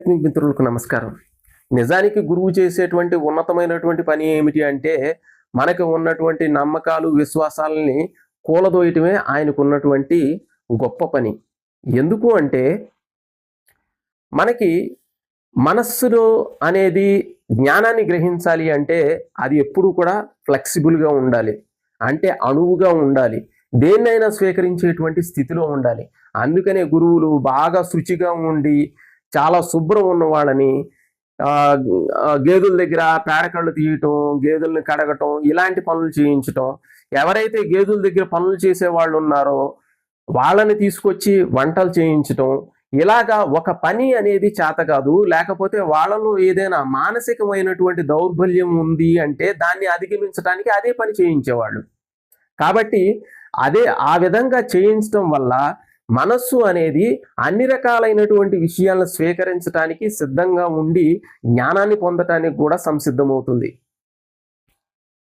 మిత్రులకు నమస్కారం. నిజానికి గురువు చేసేటువంటి ఉన్నతమైనటువంటి పని ఏమిటి అంటే మనకు ఉన్నటువంటి నమ్మకాలు విశ్వాసాలని కూలదోయటమే ఆయనకు ఉన్నటువంటి గొప్ప పని. ఎందుకు అంటే మనకి మనస్సులో అనేది జ్ఞానాన్ని గ్రహించాలి అంటే అది ఎప్పుడు కూడా ఫ్లెక్సిబుల్గా ఉండాలి. అంటే అణువుగా ఉండాలి. దేన్నైనా స్వీకరించేటువంటి స్థితిలో ఉండాలి. అందుకనే గురువులు బాగా శుచిగా ఉండి చాలా శుభ్రం ఉన్న వాళ్ళని గేదుల గేదెల దగ్గర పేడకళ్ళు తీయటం గేదెల్ని కడగటం ఇలాంటి పనులు చేయించటం. ఎవరైతే గేదెల దగ్గర పనులు చేసే వాళ్ళు ఉన్నారో వాళ్ళని తీసుకొచ్చి వంటలు చేయించటం. ఇలాగా ఒక పని అనేది చేత కాదు. లేకపోతే వాళ్ళలో ఏదైనా మానసికమైనటువంటి దౌర్బల్యం ఉంది అంటే దాన్ని అధిగమించడానికి అదే పని చేయించేవాళ్ళు. కాబట్టి అదే ఆ విధంగా చేయించడం వల్ల మనస్సు అనేది అన్ని రకాలైనటువంటి విషయాలను స్వీకరించడానికి సిద్ధంగా ఉండి జ్ఞానాన్ని పొందటానికి కూడా సంసిద్ధమవుతుంది.